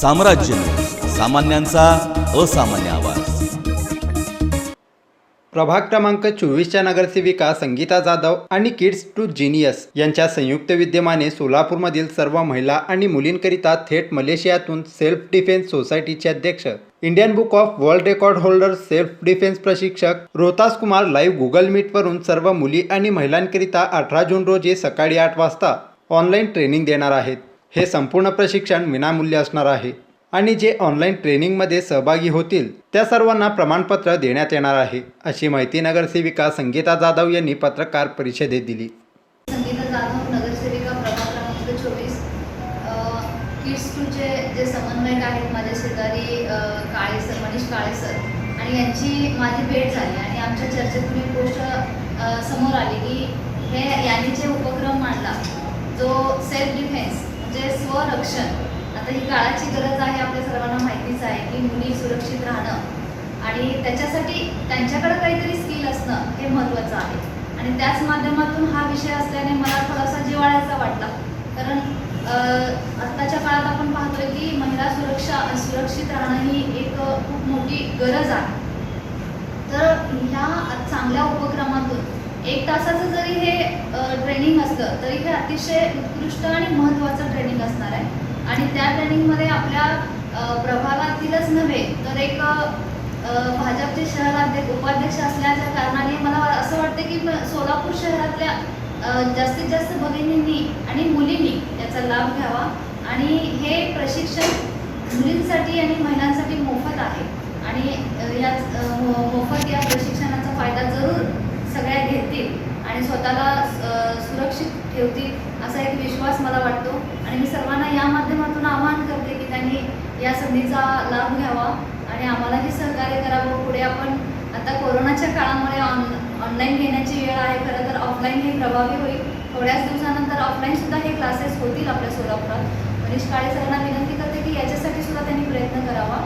साम्राज्य सामान्यांचा असामान्य आवाज. प्रभाग क्रमांक चोवीसच्या नगरसेविका संगीता जाधव आणि किड्स टू जिनियस यांच्या संयुक्त विद्यमाने सोलापूरमधील सर्व महिला आणि मुलींकरिता थेट मलेशियातून सेल्फ डिफेन्स सोसायटीचे अध्यक्ष Indian book of world record holder self defence प्रशिक्षक रोहतास कुमार लाईव्ह गुगल मीटवरून सर्व मुली आणि महिलांकरिता अठरा जून रोजी सकाळी आठ वाजता ऑनलाईन ट्रेनिंग देणार आहेत. हे संपूर्ण प्रशिक्षण विनामूल्य असणार आहे. आणि जे ऑनलाईन ट्रेनिंगमध्ये सहभागी होतील त्या सर्वांना प्रमाणपत्र देण्यात येणार आहे अशी माहिती नगरसेविका संगीता जाधव यांनी पत्रकार परिषदेत दिली. संगीता जाधव नगरसेविका प्रभाग क्रमांक चोवीस. किड्स टूचे जे समन्वयक आहेत माझे शेजारी काळे सर मनीष काळे सर आणि यांची माझी भेट झाली आणि आमच्या चर्चेतून एक गोष्ट समोर आली की हे यांनी जे उपक्रम मांडला जो सेल्फ डिफेन्स म्हणजे स्वरक्षण. आता ही काळाची गरज आहे आपल्या सर्वांना माहितीच आहे की मुली सुरक्षित राहणं आणि त्याच्यासाठी त्यांच्याकडे काहीतरी स्किल असणं हे महत्त्वाचं आहे. आणि त्याच माध्यमातून हा विषय असल्याने मला थोडासा जिवाळ्याचा वाटला. कारण आत्ताच्या काळात आपण पाहतोय की महिला सुरक्षा सुरक्षित राहणं ही एक खूप मोठी गरज आहे. तर ह्या चांगल्या उपक्रमातून एक तासाचं जरी हे ट्रेनिंग असलं तरी हे अतिशय उत्कृष्ट आणि महत्त्वाचं ट्रेनिंग असणार आहे. आणि त्या ट्रेनिंगमध्ये आपल्या प्रभागातीलच नव्हे तर एक भाजपचे शहराध्यक्ष उपाध्यक्ष असल्याच्या कारणाने मला असं वाटतं की सोलापूर शहरातल्या जास्तीत जास्त भगिनींनी आणि मुलींनी याचा लाभ घ्यावा. आणि हे प्रशिक्षण मुलींसाठी आणि महिलांसाठी मोफत आहे. आणि याच या मोफत या प्रशिक्षण आणि स्वतःला सुरक्षित ठेवतील असा एक विश्वास मला वाटतो. आणि मी सर्वांना या माध्यमातून आवाहन करते की त्यांनी या संधीचा लाभ घ्यावा आणि आम्हालाही सहकार्य करावं. पुढे आपण आता कोरोनाच्या काळामुळे ऑन ऑनलाईन घेण्याची वेळ आहे. खरं तर ऑफलाईन हे प्रभावी होईल. थोड्याच दिवसानंतर ऑफलाईनसुद्धा हे क्लासेस होतील आपल्या सोलापुरात. मनीष काळे सरांना विनंती करते की याच्यासाठी सुद्धा त्यांनी प्रयत्न करावा.